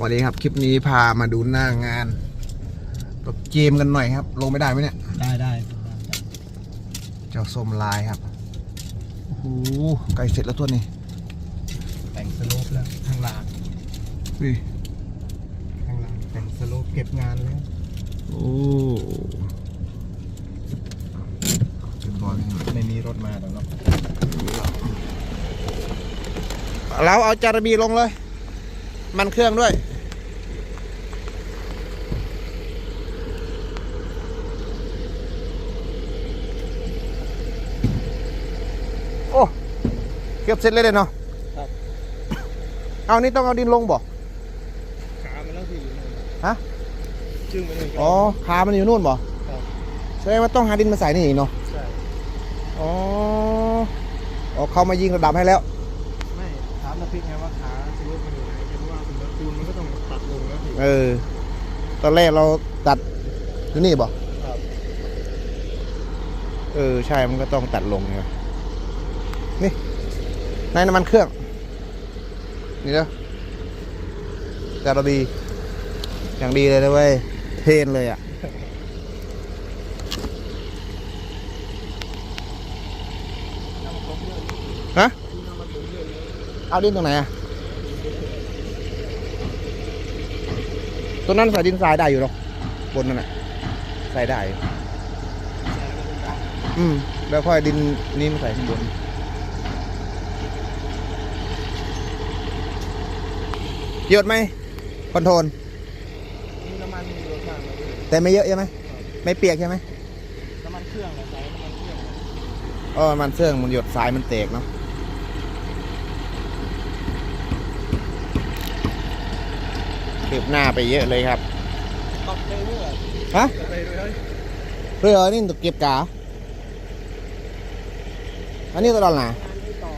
วันนี้ครับคลิปนี้พามาดูหน้างานรถเกมกันหน่อยครับ ลงไม่ได้ไหมเนี่ยได้ได้เจ้าส้มลายครับโอ้โหใกล้เสร็จแล้วตัวนี้ แต่งสโลปแล้วข้างล่างนี่ข้างล่างแต่งสโลปเก็บงานแล้วโอ้เป็นบอลนี่ไม่มีรถมาแล้วเนาะเราเอาจารบีลงเลย มันเครื่องด้วย โอ้ เก็บเสร็จเลยเลยเนาะครับเอานี่ต้องเอาดินลงบ่ขามันแล้วที่อยู่นู่นฮะจึงไปเลยอ๋อขามันอยู่นู่นบ่ครับแสดงว่าต้องหาดินมาใส่นี่อีกเนาะใช่อ๋ออ๋อเขามายิงระดับให้แล้ว ไม่ถามนาพิกไงว่าขาสโลปมันอยู่ เออ ตอนแรกเราตัดที่นี่บ่ครับเออ ใช่มันก็ต้องตัดลงเนี่ยนี่ในน้ำมันเครื่อง นี่เด้อจารบีอย่างดีเลยนะเว้ยเทรนเลยอะฮะเอาดินตรงไหนอะ ตัวนั้นใส่ดินทรายได้อยู่หรอกบนนั่นน่ะใส่ได้อยู่อืมแล้วค่อยดินนี้มาใส่ข้างบนหยดไหมคอนโทรลมีน้ำมันมีรถข้างเลยพี่แต่ไม่เยอะใช่ไหมไม่เปียกใช่ไหมน้ำมันเครื่องเหรอใช้น้ำมันเครื่องเหรออ๋อมันเสื่องมันหยดทรายมันแตกเนาะ คืบหน้าไปเยอะเลยครับตัดไปเรื่อยฮะตัดไปเรื่อยเรือนี่ตัวเก็บกาอันนี้ตัวดอลลาร์งานที่ต่อ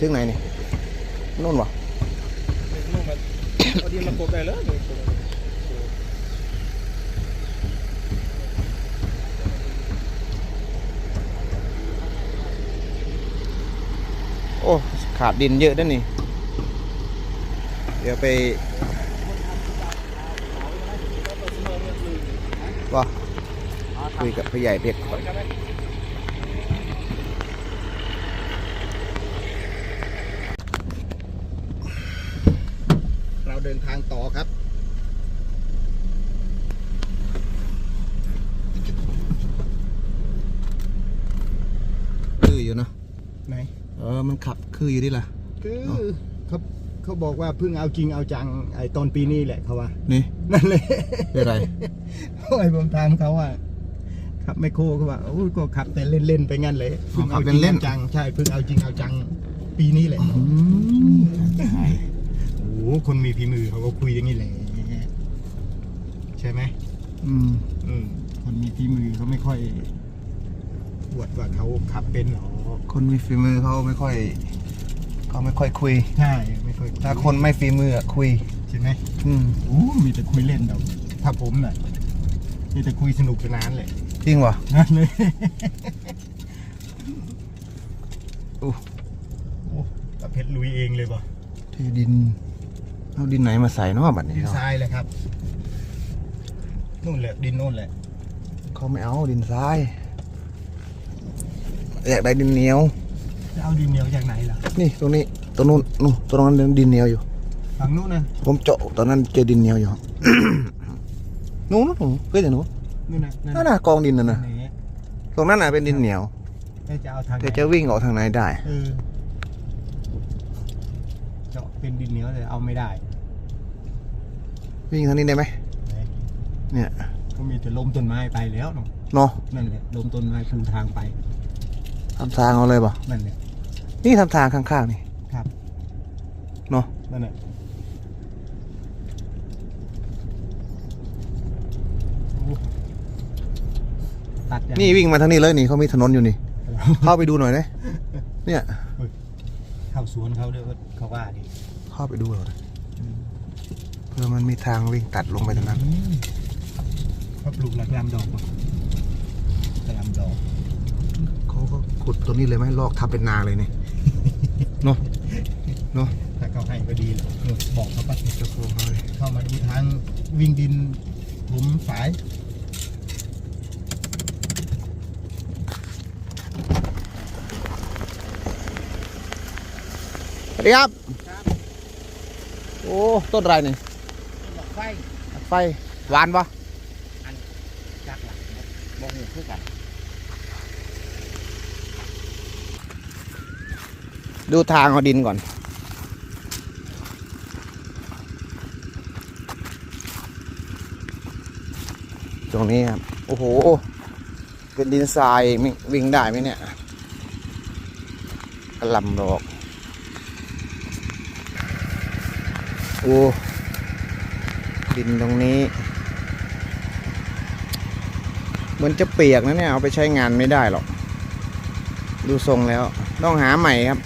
ถึงไหนนี่นู่นวะนู่นมันเอาดินมากบได้เลยนี่กบโอ้ ขาดดินเยอะด้วยนี่ เดี๋ยวไป ว่าคุยกับผู้ใหญ่เพชรก่อนเราเดินทางต่อครับคืออยู่เนอะไหนเออมันขับคืออยู่ดิล่ะคือเนาะ เขาเขาบอกว่าเพิ่งเอาจริงเอาจังไอ้ตอนปีนี้แหละเขาว่า นี่นั่นเลยเป็นไรไอ้ผมถามเขาว่าขับไมโครเขาว่าโอ้ยก็ขับแต่เล่นๆไปงั้นเลยอ๋อขับจริงเล่นๆอาจังใช่เพิ่งเอาจริงเอาจังปีนี้แหละอืมใช่โอ้โหคนมีฝีมือเขาก็คุยอย่างนี้แหละใช่ไหมอืมอืมคนมีฝีมือเขาไม่ค่อยอวดว่าเขาขับเป็นหรอกคนมีฝีมือเขาไม่ค่อย เขาไม่ค่อยคุย ใช่ไม่ค่อยถ้าคนไม่ฝีมืออะคุย ใช่ไหมอืมโอ้มีแต่คุยเล่นเดาถ้าผมน่ะมีแต่คุยสนุกสนานเลยจริงวะนั่นเลยอู้โอ้ตะเพชรลุยเองเลยป่ะที่ดิน เอาดินไหนมาใส่เนอกบัดนี้ดินเนาะทรายเลยครับนู่นแหละดินโน่นแหละเขาไม่เอาดินทรายอยากได้ดินเหนียวจะ เอาดินเหนียวจากไหนล่ะนี่ตรงนี้ตรงนู้นนู่นตรงนั้นดินเหนียวอยู่ฝั่งนู้นนะผมเจาะตอนนั้นเจอดินเหนียวอยู่นู้นนู้นเพื่อนอย่างนู้นนู่นนะนั่นน่ะกองดินน่ะนะไหนตรงนั้นน่ะเป็นดินเหนียวแล้วจะเอาทางไหนแต่จะวิ่งออกทางไหนได้เออเจาะเป็นดินเหนียวเลยเอาไม่ได้ วิ่งทางนี้ได้ไหมไหนเนี่ยก็มีแต่ล้มต้นไม้ไปแล้วเนาะเนาะนั่นแหละล้มต้นไม้ปูทางไปทำทางเอาเลยป่ะนั่นแหละ นี่ทำทางข้างๆนี่ครับ เนาะนั่นแหละโอ้ตัดอย่างนี่วิ่งมาทางนี้เลยนี่เขามีถนนอยู่นี่ เข้าไปดูหน่อยได้เนี่ยเข้าสวนเขาด้วยเขาว่าดิเข้าไปดูหน่อยเพื่อมันมีทางวิ่งตัดลงไปตรงนั้นเขาปลูกหลักลำดอกป่ะกระลำดอกเขาก็ขุดตรงนี้เลยไหมลอกทับเป็นนาเลยนี่ เนาะเนาะถ้าเขาให้ก็ดีเลยบอกเขาปะเจ้าของเขาเลยทางวิ่งดินผมฝายสวัสดีครับ โอ้ ต้นอะไรนี่ไฟ ไฟ หวานปะจักหลักบ่หูคือกัน ดูทางเอาดินก่อน ตรงนี้ครับ โอ้โห เป็นดินทรายวิ่งได้ไหมเนี่ยกระหลำดอก โอ้ ดินตรงนี้ เหมือนจะเปียกนะเนี่ย เอาไปใช้งานไม่ได้หรอก ดูทรงแล้ว ต้องหาใหม่ครับ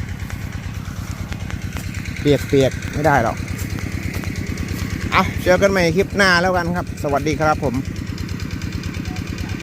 เปียกเปียกไม่ได้หรอก เอาเจอกันใหม่คลิปหน้าแล้วกันครับ สวัสดีครับผม